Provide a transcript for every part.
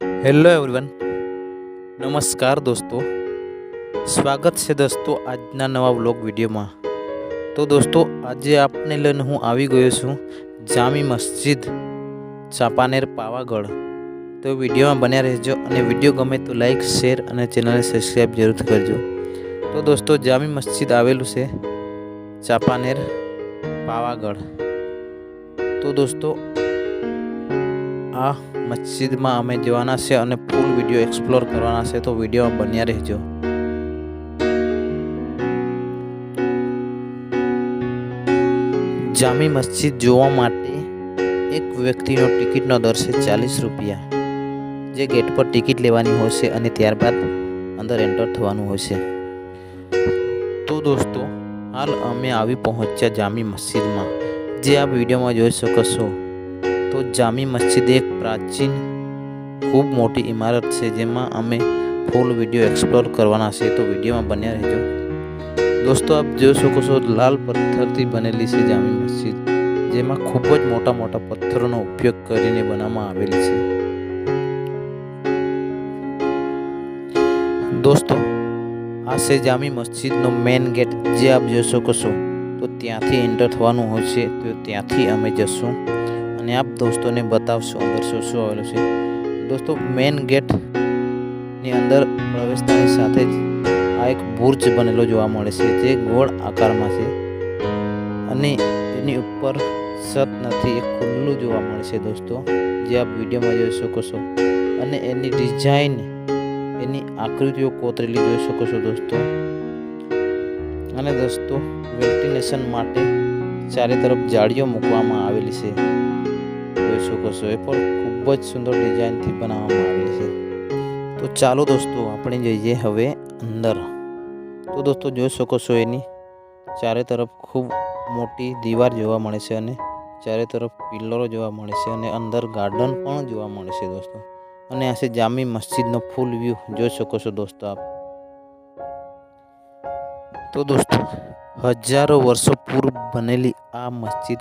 Hello everyone નમસ્કાર દોસ્તો. સ્વાગત છે દોસ્તો આજના નવા વ્લોગ વિડીયોમાં. તો દોસ્તો, આજે આપને લઈને હું આવી ગયો છું જામી મસ્જિદ, ચાંપાનેર પાવાગઢ. તો વિડીયોમાં બન્યા રહેજો અને વીડિયો ગમે તો લાઇક શેર અને ચેનલને સબસ્ક્રાઈબ જરૂરથી કરજો. તો દોસ્તો, જામી મસ્જિદ આવેલું છે ચાંપાનેર પાવાગઢ. તો દોસ્તો, આ મસ્જિદમાં અમે જવાના છે અને ફૂલ વીડિયો એક્સપ્લોર કરવાના છે, તો વિડીયોમાં બન્યા રહેજો. જામી મસ્જિદ જોવા માટે એક વ્યક્તિનો ટિકિટનો દર છે ચાલીસ રૂપિયા. જે ગેટ પર ટિકિટ લેવાની હોય છે અને ત્યારબાદ અંદર એન્ટર થવાનું હોય છે. તો દોસ્તો, હાલ અમે આવી પહોંચ્યા જામી મસ્જિદમાં. જે આપ વિડીયોમાં જોઈ શકો છો. તો જામી મસ્જિદ એક પ્રાચીન, ખૂબ મોટી ઇમારત છે જેમાં અમે ફૂલ વીડિયો એક્સપ્લોર કરવાના છે. તો વિડીયોમાં બન્યા રહેજો. દોસ્તો, આપ જોઈ શકો છો લાલ પથ્થરથી બનેલી છે જામી મસ્જિદ, જેમાં ખૂબ જ મોટા મોટા પથ્થરોનો ઉપયોગ કરીને બનાવવામાં આવેલી છે. દોસ્તો, આ છે જામી મસ્જિદનો મેઇન ગેટ જે આપ જોઈ શકો છો, તો ત્યાંથી એન્ટર થવાનું હોય છે, તો ત્યાંથી અમે જશું. અને આપ દોસ્તોને બતાવશો, અંદર શું શું આવેલું છે. દોસ્તો મેઇન ગેટની અંદર પ્રવેશતાની સાથે જ આ એક બુર્જ બનેલો જોવા મળે છે, જે ગોળ આકારમાં છે. અને એની ઉપર છત નથી એ ખુલ્લું જોવા મળે છે, દોસ્તો. જે આપ વિડીયોમાં જોઈ શકો છો. અને એની ડિઝાઇન એની આકૃતિઓ કોતરેલી જોઈ શકો છો, દોસ્તો. અને દોસ્તો વેન્ટિલેશન માટે ચારે તરફ જાળીઓ મૂકવામાં આવેલી છે. જોઈ શકો એ પણ ખૂબ જ સુંદર ડિઝાઇનથી બનાવવામાં આવેલી છે. તો ચાલો દોસ્તો, આપણે જઈએ હવે અંદર. તો દોસ્તો, જોઈ શકો છો એની ચારે તરફ ખૂબ મોટી દીવાર જોવા મળે છે અને ચારે તરફ પિલ્લરો જોવા મળે છે અને અંદર ગાર્ડન પણ જોવા મળે છે દોસ્તો. અને આ જામી મસ્જિદનો ફૂલ વ્યૂ જોઈ શકો છો દોસ્તો આપ. તો દોસ્તો, હજારો વર્ષો પૂર્વ બનેલી આ મસ્જિદ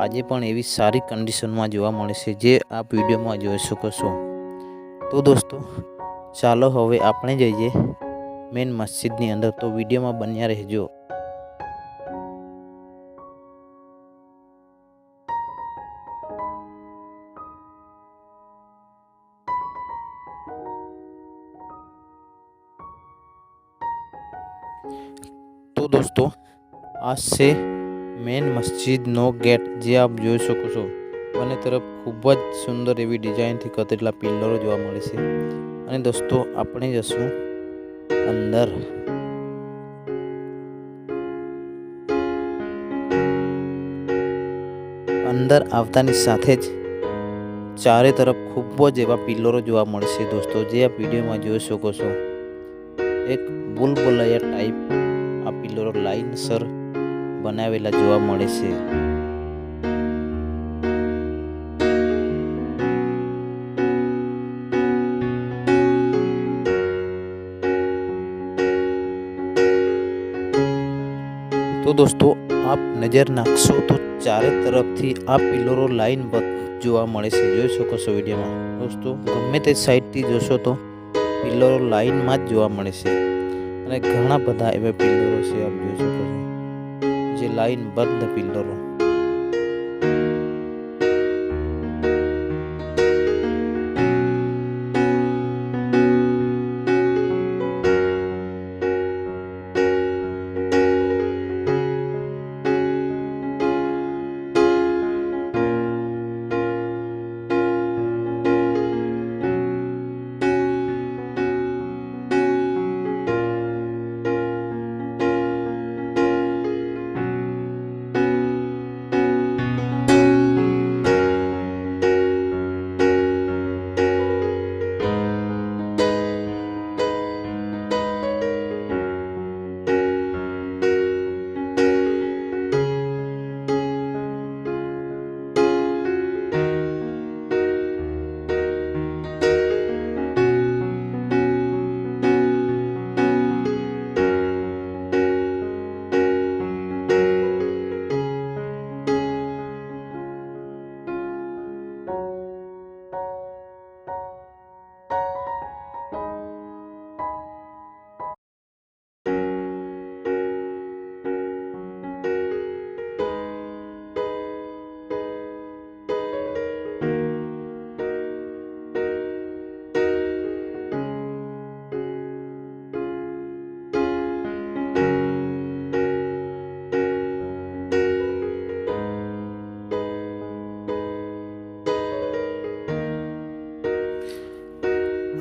આજે પણ એવી સારી કન્ડિશનમાં જોવા મળે છે જે આપ વિડીયોમાં જોઈ શકો છો. તો દોસ્તો, ચાલો હવે આપણે જઈએ મેઇન મસ્જિદની અંદર. તો વિડીયોમાં બન્યા રહેજો. તો દોસ્તો, આ છે મેઇન મસ્જિદનો ગેટ જે આપ જોઈ શકો છો. બંને તરફ ખૂબ જ સુંદર એવી ડિઝાઇનથી કતરેલા પિલ્લરો જોવા મળે છે. અને દોસ્તો, આપણે જશું અંદર. અંદર આવતાની સાથે જ ચારે તરફ ખૂબ જ એવા પિલ્લરો જોવા મળશે દોસ્તો, જે આ વિડીયોમાં જોઈ શકો છો. એક બુલબુલૈયા ટાઈપ આ પિલ્લરો લાઈનસર બનાવેલા જોવા મળે છે. તો દોસ્તો, આપ નજર નાખશો તો ચારે તરફથી આ પિલરો લાઈન જોવા મળે છે. જોઈ શકો છો વિડીયોમાં. દોસ્તો, ગમે તે સાઈડથી જોશો તો પિલરો લાઈનમાં જ જોવા મળે છે. અને ઘણા બધા એવા પિલરો છે, આપ જોઈ શકો છો. જે લાઈન બંધ પિલ્લરો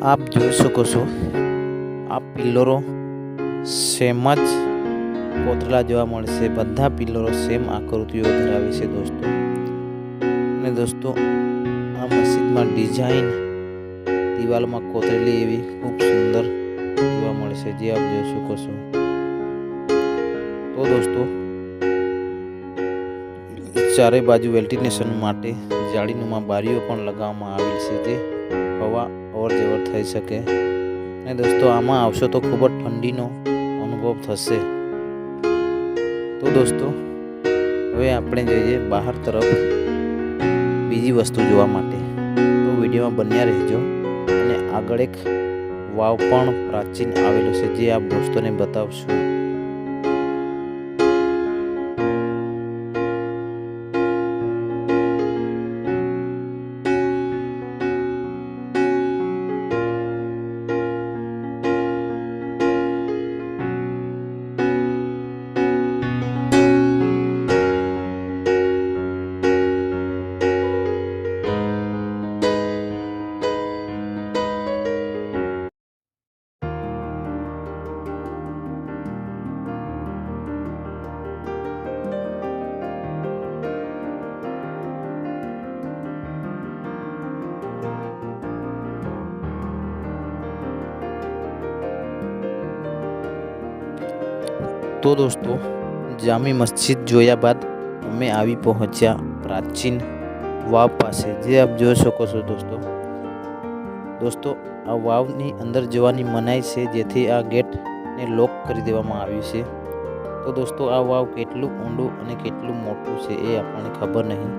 આપ જોઈ શકો છો, આ પિલ્લરો સેમ જ કોતરેલા જોવા મળશે. બધા પિલ્લરો સેમ આકૃતિઓ ધરાવે છે દોસ્તો. અને દોસ્તો, આ મસ્જિદમાં ડિઝાઇન દિવાલમાં કોતરેલી એવી ખૂબ સુંદર જોવા મળશે, જે આપ જોઈ શકો છો. તો દોસ્તો, ચારે બાજુ વેન્ટિલેશન માટે જાળીનુમાં બારીઓ પણ લગાવવામાં આવેલ છે જે અવર જવર થઈ શકે. અને દોસ્તો, આમાં આવશો તો ખૂબ જ ઠંડીનો અનુભવ થશે. તો દોસ્તો, હવે આપણે જઈએ બહાર તરફ બીજી વસ્તુ જોવા માટે. તો વિડીયોમાં બન્યા રહેજો. અને આગળ એક વાવ પણ પ્રાચીન આવેલો છે, જે આપ દોસ્તોને બતાવશું. તો દોસ્તો, જામી મસ્જિદ જોયા બાદ અમે આવી પહોંચ્યા પ્રાચીન વાવ પાસે. જે આપ જોઈ શકો છો દોસ્તો. દોસ્તો, આ વાવની અંદર જવાની મનાઈ છે, જેથી આ ગેટને લોક કરી દેવામાં આવ્યું છે. તો દોસ્તો, આ વાવ કેટલું ઊંડું અને કેટલું મોટું છે એ આપણને ખબર નહીં.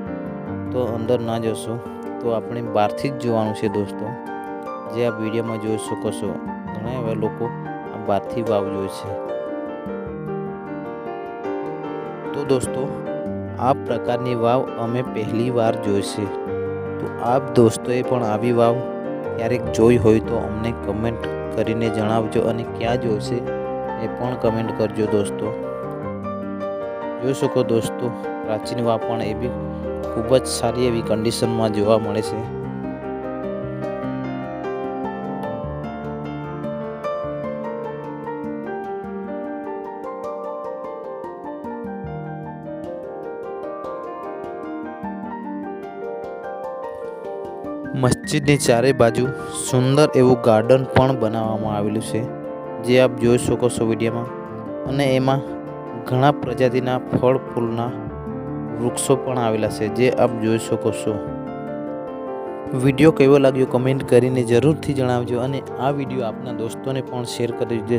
તો અંદર ના જશો, તો આપણે બહારથી જ જોવાનું છે દોસ્તો. જે આ વિડીયોમાં જોઈ શકો છો, ઘણા એવા લોકો આ બહારથી વાવ જોઈ છે. તો દોસ્તો, આ પ્રકારની વાવ અમે પહેલી વાર જોઈ છે. તો આપ દોસ્તોએ પણ આવી વાવ ક્યારેક જોઈ હોય તો અમને કમેન્ટ કરીને જણાવજો અને ક્યાં જોઈશે એ પણ કમેન્ટ કરજો દોસ્તો. જોઈ શકો દોસ્તો, પ્રાચીન વાવ પણ એવી ખૂબ જ સારી એવી કન્ડિશનમાં જોવા મળે છે. મસ્જિદની ચારે બાજુ સુંદર એવું ગાર્ડન પણ બનાવવામાં આવેલું છે, જે આપ જોઈ શકો છો વિડીયોમાં. અને એમાં ઘણા પ્રજાતિના ફળ, ફૂલના વૃક્ષો પણ આવેલા છે, જે આપ જોઈ શકો છો. વીડિયો કેવો લાગ્યો કમેન્ટ કરીને જરૂરથી જણાવજો અને આ વીડિયો આપના દોસ્તોને પણ શેર કરી દેજો.